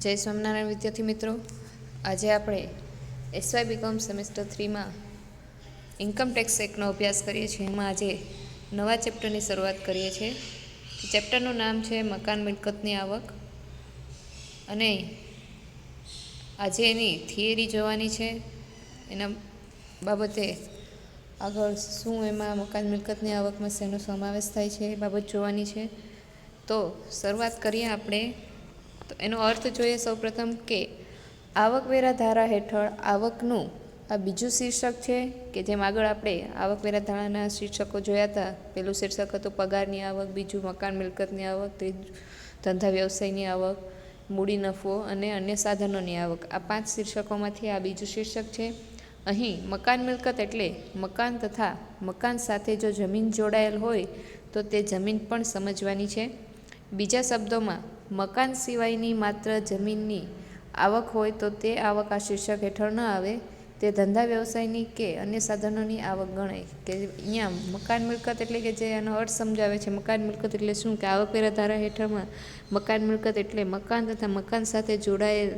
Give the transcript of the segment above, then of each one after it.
જય સ્વામિનારાયણ વિદ્યાર્થી મિત્રો. આજે આપણે એસવાય બીકોમ સેમેસ્ટર થ્રીમાં ઇન્કમ ટેક્સ એક્ટનો અભ્યાસ કરીએ છીએ. એમાં આજે નવા ચેપ્ટરની શરૂઆત કરીએ છીએ. ચેપ્ટરનું નામ છે મકાન મિલકતની આવક. અને આજે એની થિયરી જોવાની છે. એના બાબતે આગળ શું એમાં મકાન મિલકતની આવકમાં શેનો સમાવેશ થાય છે એ બાબત જોવાની છે. તો શરૂઆત કરીએ આપણે તો એનો અર્થ જોઈએ સૌપ્રથમ કે આવકવેરા ધારા હેઠળ આવકનું આ બીજું શીર્ષક છે કે જેમ આગળ આપણે આવકવેરા ધારાના શીર્ષકો જોયા હતા પેલું શીર્ષક હતું પગારની આવક, બીજું મકાન મિલકતની આવક, ત્રીજું ધંધા વ્યવસાયની આવક, મૂડી નફો અને અન્ય સાધનોની આવક. આ પાંચ શીર્ષકોમાંથી આ બીજું શીર્ષક છે. અહીં મકાન મિલકત એટલે મકાન તથા મકાન સાથે જો જમીન જોડાયેલ હોય તો તે જમીન પણ સમજવાની છે. બીજા શબ્દોમાં મકાન સિવાયની માત્ર જમીનની આવક હોય તો તે આવક આ શીર્ષક હેઠળ ન આવે. તે ધંધા વ્યવસાયની કે અન્ય સાધનોની આવક ગણાય. કે અહીંયા મકાન મિલકત એટલે કે જે એનો અર્થ સમજાવે છે, મકાન મિલકત એટલે શું? કે આવકવેરા ધારા હેઠળમાં મકાન મિલકત એટલે મકાન તથા મકાન સાથે જોડાયેલ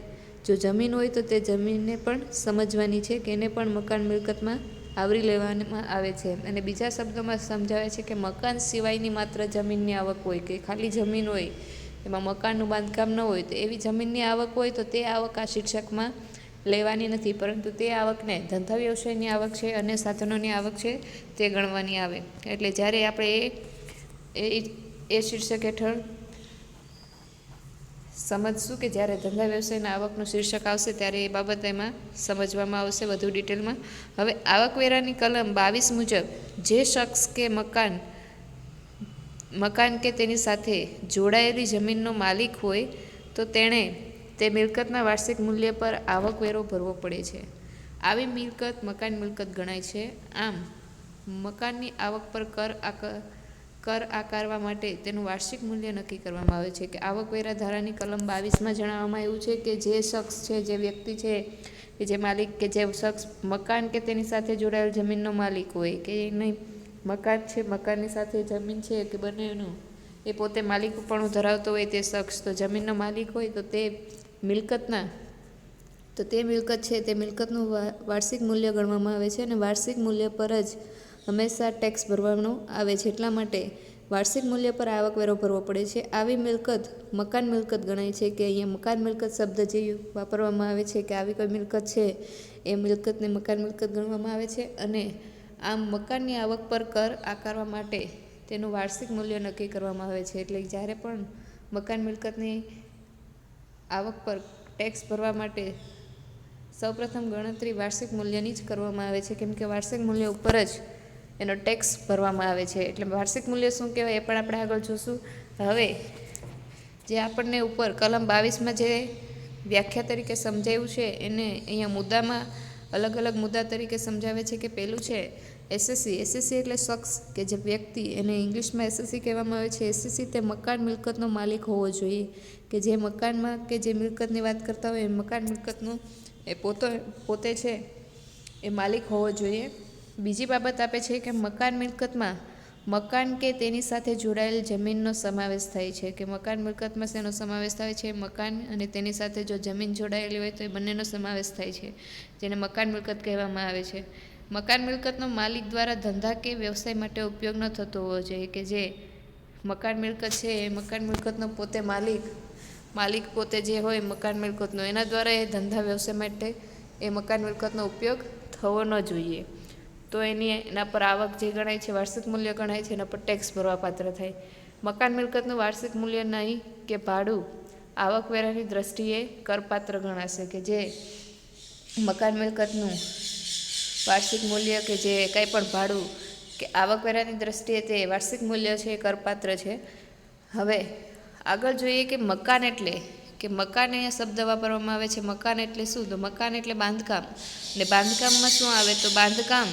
જો જમીન હોય તો તે જમીનને પણ સમજવાની છે કે એને પણ મકાન મિલકતમાં આવરી લેવામાં આવે છે. અને બીજા શબ્દોમાં સમજાવે છે કે મકાન સિવાયની માત્ર જમીનની આવક હોય કે ખાલી જમીન હોય એમાં મકાનનું બાંધકામ ન હોય તો એવી જમીનની આવક હોય તો તે આવક આ શીર્ષકમાં લેવાની નથી, પરંતુ તે આવકને ધંધા વ્યવસાયની આવક છે અને સાધનોની આવક છે તે ગણવાની આવે. એટલે જ્યારે આપણે એ એ શીર્ષક હેઠળ સમજશું કે જ્યારે ધંધા વ્યવસાયના આવકનું શીર્ષક આવશે ત્યારે એ બાબત એમાં સમજવામાં આવશે વધુ ડિટેલમાં. હવે આવકવેરાની કલમ બાવીસ મુજબ જે શખ્સ કે મકાન મકાન કે તેની સાથે જોડાયેલી જમીનનો માલિક હોય, તો તેણે તે મિલકતના વાર્ષિક મૂલ્ય પર આવકવેરો ભરવો પડે છે. આવી મિલકત મકાન મિલકત ગણાય છે. આમ, મકાનની આવક પર કર કર આકારવા માટે તેનું વાર્ષિક મૂલ્ય નક્કી કરવામાં આવે છે કે આવકવેરા ધારાની કલમ બાવીસમાં જણાવવામાં આવ્યું છે કે જે શખ્સ છે, જે વ્યક્તિ છે, કે જે માલિક કે જે શખ્સ મકાન કે તેની સાથે જોડાયેલ જમીનનો માલિક હોય, કે નહીં મકાન છે, મકાનની સાથે જમીન છે કે બંનેનું, એ પોતે માલિકપણું ધરાવતો હોય તે શખ્સ. તો જમીનનો માલિક હોય તો તે મિલકતના, તો તે મિલકત છે, તે મિલકતનું વાર્ષિક મૂલ્ય ગણવામાં આવે છે અને વાર્ષિક મૂલ્ય પર જ હંમેશા ટેક્સ ભરવાનો આવે છે. એટલા માટે વાર્ષિક મૂલ્ય પર આવકવેરો ભરવો પડે છે. આવી મિલકત, મકાન મિલકત ગણાય છે કે અહીંયા મકાન મિલકત શબ્દ જે વાપરવામાં આવે છે કે આવી કોઈ મિલકત છે, એ મિલકતને મકાન મિલકત ગણવામાં આવે છે અને આમ મકાનની આવક પર કર આકારવા માટે તેનું વાર્ષિક મૂલ્ય નક્કી કરવામાં આવે છે. એટલે જ્યારે પણ મકાન મિલકતની આવક પર ટેક્સ ભરવા માટે સૌપ્રથમ ગણતરી વાર્ષિક મૂલ્યની જ કરવામાં આવે છે. કેમ કે વાર્ષિક મૂલ્ય ઉપર જ એનો ટેક્સ ભરવામાં આવે છે. એટલે વાર્ષિક મૂલ્ય શું કહેવાય એ પણ આપણે આગળ જોશું. હવે જે આપણને ઉપર કલમ બાવીસમાં જે વ્યાખ્યા તરીકે સમજાયું છે, એને અહીંયા મુદ્દામાં અલગ અલગ મુદ્દા તરીકે સમજાવે છે કે પહેલું છે એસએસસી એસએસસી એટલે શખ્સ કે જે વ્યક્તિ, એને ઇંગ્લિશમાં એસએસસી કહેવામાં આવે છે. એસએસસી તે મકાન મિલકતનો માલિક હોવો જોઈએ. કે જે મકાનમાં કે જે મિલકતની વાત કરતા હોય, એ મકાન મિલકતનું એ પોતે પોતે છે એ માલિક હોવો જોઈએ. બીજી બાબત આપે છે કે મકાન મિલકતમાં, મકાન કે તેની સાથે જોડાયેલ જમીનનો સમાવેશ થાય છે. કે મકાન મિલકતમાં શેનો સમાવેશ થાય છે? મકાન અને તેની સાથે જો જમીન જોડાયેલી હોય તો એ બંનેનો સમાવેશ થાય છે, જેને મકાન મિલકત કહેવામાં આવે છે. મકાન મિલકતનો માલિક દ્વારા ધંધા કે વ્યવસાય માટે ઉપયોગ ન થતો હોવો જોઈએ કે જે મકાન મિલકત છે, એ મકાન મિલકતનો પોતે માલિક માલિક પોતે જે હોય મકાન મિલકતનો. એના દ્વારા એ ધંધા વ્યવસાય માટે એ મકાન મિલકતનો ઉપયોગ થવો ન જોઈએ. તો એની, એના પર આવક જે ગણાય છે, વાર્ષિક મૂલ્ય ગણાય છે, એના પર ટેક્સ ભરવા પાત્ર થાય. મકાન મિલકતનું વાર્ષિક મૂલ્ય નહીં કે ભાડું, આવકવેરાની દ્રષ્ટિએ કરપાત્ર ગણાશે કે જે મકાન મિલકતનું વાર્ષિક મૂલ્ય કે જે કંઈ પણ ભાડું કે આવકવેરાની દ્રષ્ટિએ તે વાર્ષિક મૂલ્ય છે, એ કરપાત્ર છે. હવે આગળ જોઈએ કે મકાન એટલે, કે મકાન અહીંયા શબ્દ વાપરવામાં આવે છે, મકાન એટલે શું? તો મકાન એટલે બાંધકામ. ને બાંધકામમાં શું આવે? તો બાંધકામ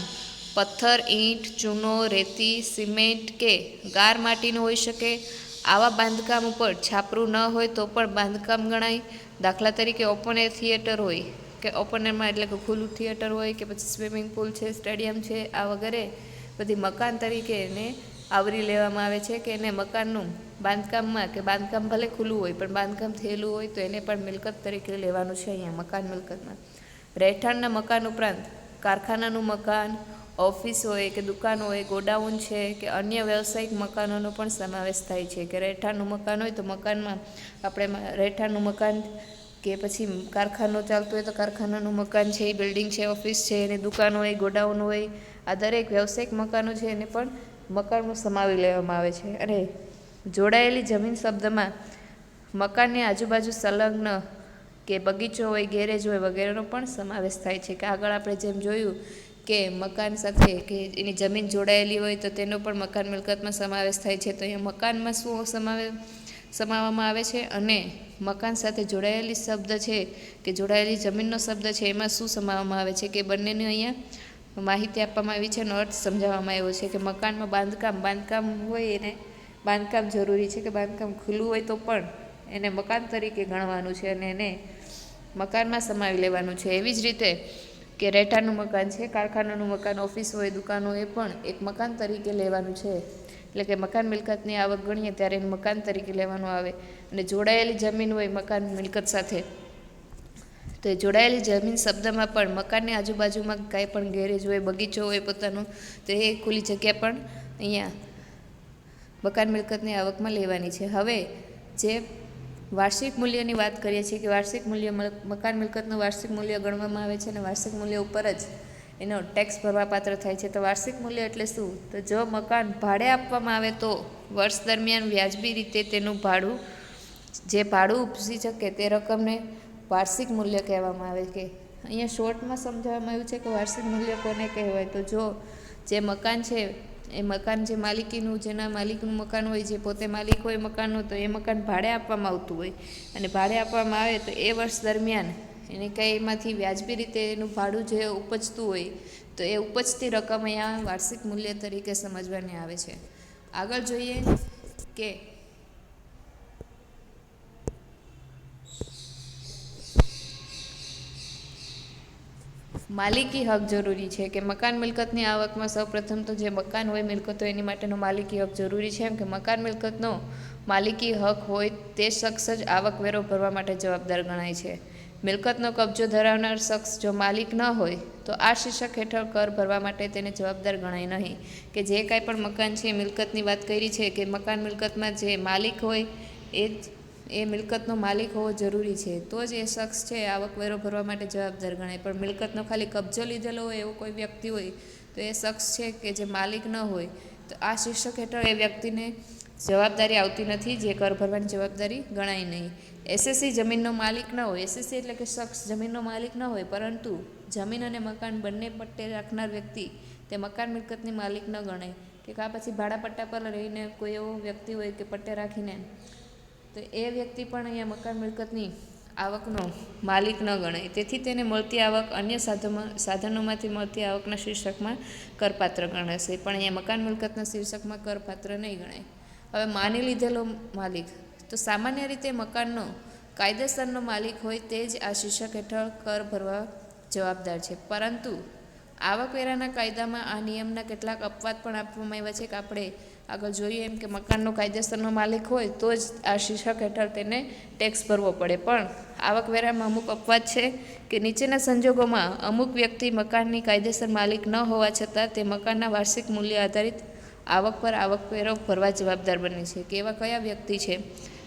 પથ્થર, ઈંટ, ચૂનો, રેતી, સિમેન્ટ કે ગાર માટીનું હોઈ શકે. આવા બાંધકામ ઉપર છાપરું ન હોય તો પણ બાંધકામ ગણાય. દાખલા તરીકે ઓપન એર થિયેટર હોય. કે ઓપન એરમાં એટલે કે ખુલ્લું થિયેટર હોય કે પછી સ્વિમિંગ પુલ છે સ્ટેડિયમ છે, આ વગેરે બધી મકાન તરીકે એને આવરી લેવામાં આવે છે કે એને મકાનનું બાંધકામમાં કે બાંધકામ ભલે ખુલ્લું હોય પણ બાંધકામ થયેલું હોય તો એને પણ મિલકત તરીકે લેવાનું છે અહીંયા મકાન મિલકતમાં. રહેઠાણના મકાન ઉપરાંત કારખાનાનું મકાન, ઓફિસ હોય કે દુકાન હોય, ગોડાઉન છે કે અન્ય વ્યવસાયિક મકાનોનો પણ સમાવેશ થાય છે. કે રહેઠાણનું મકાન હોય તો મકાનમાં આપણે રહેઠાણનું મકાન કે પછી કારખાનો ચાલતો હોય તો કારખાનાનું મકાન છે એ બિલ્ડિંગ છે, ઓફિસ છે, એની દુકાન હોય, ગોડાઉન હોય, આ દરેક વ્યવસાયિક મકાનો છે એને પણ મકાનમાં સમાવી લેવામાં આવે છે. અને જોડાયેલી જમીન શબ્દમાં મકાનની આજુબાજુ સંલગ્ન કે બગીચો હોય, ગેરેજ હોય વગેરેનો પણ સમાવેશ થાય છે. કે આગળ આપણે જેમ જોયું કે મકાન સાથે કે એની જમીન જોડાયેલી હોય તો તેનો પણ મકાન મિલકતમાં સમાવેશ થાય છે. તો અહીંયા મકાનમાં શું સમાવે સમાવવામાં આવે છે અને મકાન સાથે જોડાયેલી શબ્દ છે કે જોડાયેલી જમીનનો શબ્દ છે, એમાં શું સમાવવામાં આવે છે કે બંનેને અહીંયા માહિતી આપવામાં આવી છે એનો અર્થ સમજાવવામાં આવ્યો છે કે મકાનમાં બાંધકામ બાંધકામ હોય એને બાંધકામ જરૂરી છે કે બાંધકામ ખુલ્લું હોય તો પણ એને મકાન તરીકે ગણવાનું છે અને એને મકાનમાં સમાવી લેવાનું છે. એવી જ રીતે કે રહેઠાણનું મકાન છે, કારખાનાનું મકાન, ઓફિસ હોય, દુકાનો એ પણ એક મકાન તરીકે લેવાનું છે. એટલે કે મકાન મિલકતની આવક ગણીએ ત્યારે એને મકાન તરીકે લેવાનું આવે. અને જોડાયેલી જમીન હોય મકાન મિલકત સાથે. તો એ જોડાયેલી જમીન શબ્દમાં પણ મકાનની આજુબાજુમાં કાંઈ પણ ગેરેજ હોય, બગીચો હોય પોતાનું, તો એ ખુલ્લી જગ્યા પણ અહીંયા મકાન મિલકતની આવકમાં લેવાની છે. હવે જે વાર્ષિક મૂલ્યની વાત કરીએ છીએ કે વાર્ષિક મૂલ્ય મલ- મકાન મિલકતનું વાર્ષિક મૂલ્ય ગણવામાં આવે છે અને વાર્ષિક મૂલ્ય ઉપર જ એનો ટેક્સ ભરવાપાત્ર થાય છે. તો વાર્ષિક મૂલ્ય એટલે શું? તો જો મકાન ભાડે આપવામાં આવે તો વર્ષ દરમિયાન વ્યાજબી રીતે તેનું ભાડું, જે ભાડું ઉપજી શકે તે રકમને વાર્ષિક મૂલ્ય કહેવામાં આવે કે અહીંયા શોર્ટમાં સમજાવવામાં આવ્યું છે કે વાર્ષિક મૂલ્ય કોને કહેવાય? તો જો જે મકાન છે, એ મકાન જે માલિકીનું, જેના માલિકનું મકાન હોય, જે પોતે માલિક હોય મકાનનું, તો એ મકાન ભાડે આપવામાં આવતું હોય. અને ભાડે આપવામાં આવે તો એ વર્ષ દરમિયાન એને કંઈ એમાંથી વ્યાજબી રીતે એનું ભાડું જે ઉપજતું હોય, તો એ ઉપજતી રકમ અહીંયા વાર્ષિક મૂલ્ય તરીકે સમજવાની આવે છે. આગળ જોઈએ કે માલિકી હક જરૂરી છે કે મકાન મિલકતની આવકમાં સૌપ્રથમ તો જે મકાન હોય મિલકત હોય એની માટેનો માલિકી હક જરૂરી છે, એમ કે મકાન મિલકતનો માલિકી હક હોય તે શખ્સ જ આવકવેરો ભરવા માટે જવાબદાર ગણાય છે. મિલકતનો કબજો ધરાવનાર શખ્સ જો માલિક ન હોય, તો આ શીર્ષક હેઠળ કર ભરવા માટે તેને જવાબદાર ગણાય નહીં. કે જે કાંઈ પણ મકાન છે, મિલકતની વાત કરી છે કે મકાન મિલકતમાં જે માલિક હોય, એ જ, એ મિલકતનો માલિક હોવો જરૂરી છે. તો જ એ શખ્સ છે, આવકવેરો ભરવા માટે જવાબદાર ગણાય. પણ મિલકતનો ખાલી કબજો લીધેલો હોય એવો કોઈ વ્યક્તિ હોય, તો એ શખ્સ છે કે જે માલિક ન હોય, તો આ શીર્ષક હેઠળ એ વ્યક્તિને જવાબદારી આવતી નથી, જે કર ભરવાની જવાબદારી ગણાય નહીં. એસએસસી જમીનનો માલિક ન હોય એસએસસી એટલે કે શખ્સ જમીનનો માલિક ન હોય, પરંતુ જમીન અને મકાન બંને પટ્ટે રાખનાર વ્યક્તિ તે મકાન મિલકતની માલિક ન ગણાય. કે કા પછી ભાડા પટ્ટા પર રહીને કોઈ એવો વ્યક્તિ હોય કે પટ્ટે રાખીને, તો એ વ્યક્તિ પણ અહીંયા મકાન મિલકતની આવકનો માલિક ન ગણાય. તેથી તેને મળતી આવક અન્ય સાધનો, સાધનોમાંથી મળતી આવકના શીર્ષકમાં કરપાત્ર ગણાશે. પણ અહીંયા મકાન મિલકતના શીર્ષકમાં કરપાત્ર નહીં ગણાય. હવે માની લીધેલો માલિક. તો સામાન્ય રીતે મકાનનો, કાયદેસરનો માલિક હોય તે જ આ શીર્ષક હેઠળ કર ભરવા જવાબદાર છે. પરંતુ, આવકવેરાના કાયદામાં આ નિયમના કેટલાક અપવાદ પણ આપવામાં આવ્યા છે કે આપણે આગળ જોઈએ એમ કે મકાનનો કાયદેસરનો માલિક હોય તો જ આ શીર્ષક હેઠળ તેને ટેક્સ ભરવો પડે. પણ, આવકવેરામાં અમુક અપવાદ છે કે નીચેના સંજોગોમાં અમુક વ્યક્તિ મકાનની કાયદેસર માલિક ન હોવા છતાં તે મકાનના વાર્ષિક મૂલ્ય આધારિત આવક પર આવકવેરો ભરવા જવાબદાર બને છે. કે એવા કયા વ્યક્તિ છે?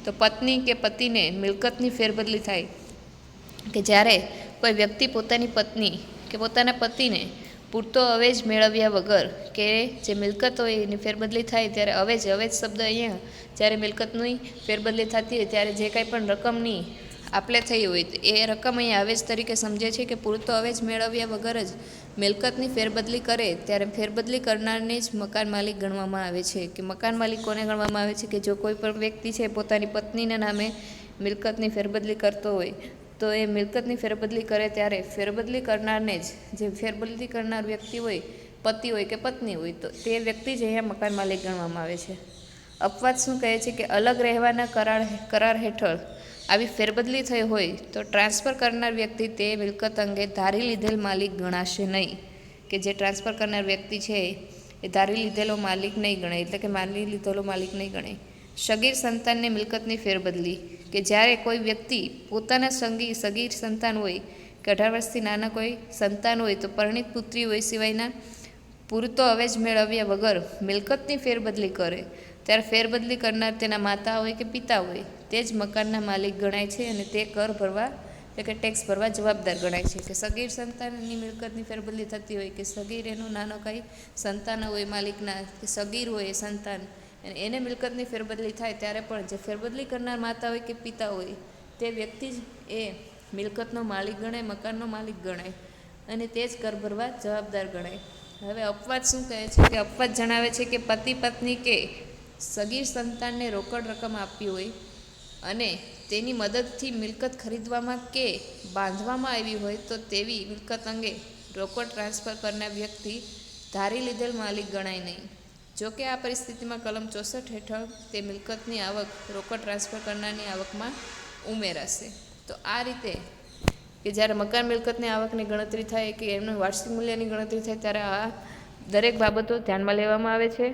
તો પત્ની કે પતિને મિલકતની ફેરબદલી થાય કે જ્યારે કોઈ વ્યક્તિ પોતાની પત્ની કે પોતાના પતિને પૂરતો અવેજ મેળવ્યા વગર કે જે મિલકત હોય એની ફેરબદલી થાય ત્યારે અવેજ અવેજ શબ્દ અહીંયા જ્યારે મિલકતની ફેરબદલી થતી હોય ત્યારે જે કાંઈ પણ રકમની આપલે થઈ હોય. તો એ રકમ અહીંયા અવેજ તરીકે સમજે છે કે પૂરતો અવેજ મેળવ્યા વગર જ મિલકતની ફેરબદલી કરે, ત્યારે ફેરબદલી કરનારને જ મકાન માલિક ગણવામાં આવે છે. કે મકાન માલિક કોને ગણવામાં આવે છે? કે જો કોઈ પણ વ્યક્તિ છે, પોતાની પત્નીના નામે મિલકતની ફેરબદલી કરતો હોય, તો એ મિલકતની ફેરબદલી કરે ત્યારે ફેરબદલી કરનારને જ, જે ફેરબદલી કરનાર વ્યક્તિ હોય, પતિ હોય કે પત્ની હોય, તો તે વ્યક્તિ જ અહીંયા મકાન માલિક ગણવામાં આવે છે. અપવાદ શું કહે છે? કે અલગ રહેવાના કરાર કરાર હેઠળ આવી ફેરબદલી થઈ હોય તો ટ્રાન્સફર કરનાર વ્યક્તિ તે મિલકત અંગે ધારી લીધેલ માલિક ગણાશે નહીં. કે જે ટ્રાન્સફર કરનાર વ્યક્તિ છે એ ધારી લીધેલો માલિક નહીં ગણાય એટલે કે માની લીધેલો માલિક નહીં ગણાય સગીર સંતાનને મિલકતની ફેરબદલી. કે જ્યારે કોઈ વ્યક્તિ પોતાના સંગી, સગીર સંતાન હોય, કે અઢાર વર્ષથી નાના કોઈ સંતાન હોય, તો પરણિત પુત્રી હોય સિવાયના પૂરતો અવેજ મેળવ્યા વગર મિલકતની ફેરબદલી કરે. ત્યારે ફેરબદલી કરનાર તેના માતા હોય કે પિતા હોય, તે જ મકાનના માલિક ગણાય છે અને તે કર ભરવા એટલે કે ટેક્સ ભરવા જવાબદાર ગણાય છે કે સગીર સંતાનની મિલકતની ફેરબદલી થતી હોય કે સગીર એનું નાનો કાંઈ સંતાન હોય, માલિકના કે સગીર હોય એ સંતાન, અને એને મિલકતની ફેરબદલી થાય ત્યારે પણ જે ફેરબદલી કરનાર માતા હોય કે પિતા હોય, તે વ્યક્તિ જ એ મિલકતનો માલિક ગણાય, મકાનનો માલિક ગણાય, અને તે જ કર ભરવા જવાબદાર ગણાય. હવે અપવાદ શું કહે છે? કે અપવાદ જણાવે છે કે પતિ પત્ની કે સગીર સંતાનને રોકડ રકમ આપી હોય અને તેની મદદથી મિલકત ખરીદવામાં કે બાંધવામાં આવી હોય તો તેવી મિલકત અંગે રોકડ ટ્રાન્સફર કરનાર વ્યક્તિ ધારી લીધેલ માલિક ગણાય નહીં. જો કે આ પરિસ્થિતિમાં કલમ ચોસઠ હેઠળ તે મિલકતની આવક રોકડ ટ્રાન્સફર કરનારની આવકમાં ઉમેરાશે. તો આ રીતે કે જ્યારે મકાન મિલકતની આવકની ગણતરી થાય કે એમનું વાર્ષિક મૂલ્યની ગણતરી થાય ત્યારે આ દરેક બાબતો ધ્યાનમાં લેવામાં આવે છે.